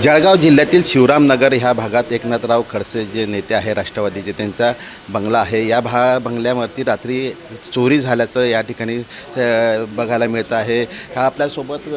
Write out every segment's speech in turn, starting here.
जळगाव जिल्ह्यातील शिवरामनगर ह्या भागात एकनाथराव खडसे जे नेते आहे राष्ट्रवादीचे त्यांचा बंगला आहे या भा बंगल्यावरती रात्री चोरी झाल्याचं या ठिकाणी बघायला मिळतं आहे. हा आपल्यासोबत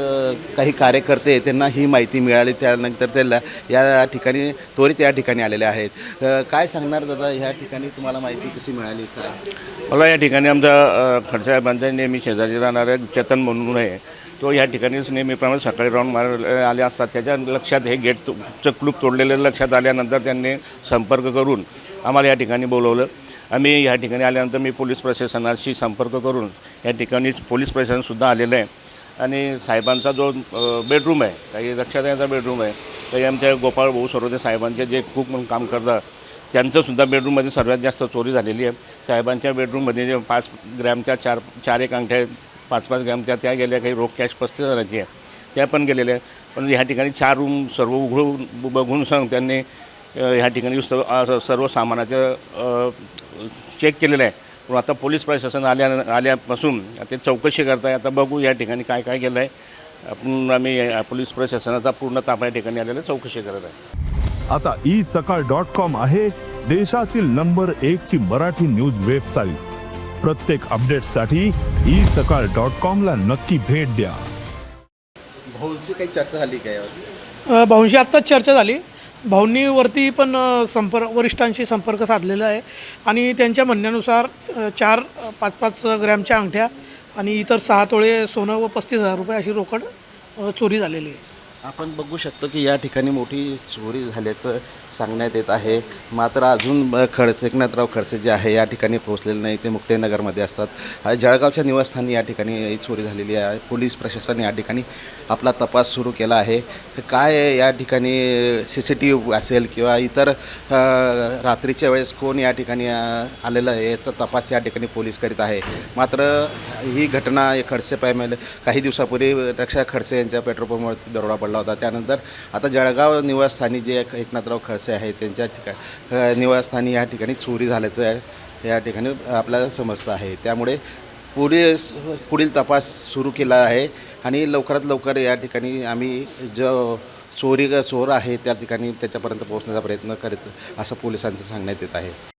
काही कार्यकर्ते त्यांना ही माहिती मिळाली त्यानंतर त्याला या ठिकाणी त्वरित या ठिकाणी आलेले आहेत. काय सांगणार दादा ह्या ठिकाणी तुम्हाला माहिती कशी मिळाली काय? मला या ठिकाणी आमचा अ, खडसाहेबांचा नेहमी शेजारी राहणारा चेतन म्हणून आहे. तो या ठिकाणीच नेहमीप्रमाणे सकाळी राऊंड मार आले असतात. त्याच्या लक्षात हे गेट चं कुलूप तोडलेलं लक्षात आल्यानंतर त्यांनी संपर्क करून आम्हाला या ठिकाणी बोलवलं. आम्ही या ठिकाणी आल्यानंतर मी पोलीस प्रशासनाशी संपर्क करून या ठिकाणी पोलीस प्रशासनसुद्धा आलेलं आहे. आणि साहेबांचा जो बेडरूम आहे काही रक्षाताईचा बेडरूम आहे काही आमच्या गोपाळ भाऊ सरोदे साहेबांचे जे खूप म्हणून काम करतात त्यांचंसुद्धा बेडरूममध्ये सर्वात जास्त चोरी झालेली आहे. साहेबांच्या बेडरूममध्ये जे पाच ग्रॅमच्या चार चार एक अंगठ्या पाच पाच ग्रॅमच्या त्या गेल्या काही रोख कॅश पस्तीस हजाराची आहे. त्या पण गेलेल्या आहे पण ह्या ठिकाणी चार रूम सर्व उघडून बघून सांग त्यांनी ह्या ठिकाणी सर्व सर्व सामानाचं चेक केलेलं आहे पण आता पोलीस प्रशासन आल्या आल्यापासून ते चौकशी करत आहे आता बघू या ठिकाणी काय काय केलं आहे आपण आम्ही पोलीस प्रशासनाचा पूर्ण ताप या ठिकाणी आलेला चौकशी करत आहे. आता ई सकाळ डॉट कॉम आहे देशातील नंबर एक ची मराठी न्यूज वेबसाईट. प्रत्येक अपडेटसाठी ई सकाळ डॉट कॉमला नक्की भेट द्या. भाऊंशी काही चर्चा झाली काय भाऊंशी आत्ताच चर्चा झाली. भाऊंनीवरती पण संपर्क वरिष्ठांशी संपर्क साधलेला आहे. आणि त्यांच्या म्हणण्यानुसार चार पाच पाच ग्रॅमच्या अंगठ्या आणि इतर सहा तोळे सोनं व पस्तीस हजार रुपये अशी रोकड चोरी झालेली आहे. आपण बघू शकतो की या ठिकाणी मोठी चोरी झाल्याचं सांगण्यात येत आहे. मात्र अजून ब- खडसे एकनाथराव खडसे जे आहे या ठिकाणी पोहोचलेले नाही. ते मुक्तेनगरमध्ये असतात. जळगावच्या निवासस्थानी या ठिकाणी चोरी झालेली आहे. पोलीस प्रशासन या ठिकाणी आपला तपास सुरू केला आहे. काय या ठिकाणी सी सी टी व्ही असेल किंवा इतर रात्रीच्या वेळेस कोण या ठिकाणी आलेलं आहे याचा तपास या ठिकाणी पोलीस करीत आहे. मात्र ही घटना खडसे पायमेल काही दिवसापूर्वी रक्षा खडसे यांच्या पेट्रोल पंपवरती दरोडा पडला होता. त्यानंतर आता जळगाव निवासस्थानी जे एक- एकनाथराव खडसे आहेत त्यांच्या ठिका निवासस्थानी या ठिकाणी चोरी झाल्याचं या- या ठिकाणी आपल्याला समजतं आहे. त्यामुळे पुढे पुढील तपास सुरू केला आहे आणि लवकरात लवकर या ठिकाणी आम्ही जो चोरी चोर आहे त्या ठिकाणी त्याच्यापर्यंत पोहोचण्याचा प्रयत्न करीत असं पोलिसांचं सांगण्यात येत आहे.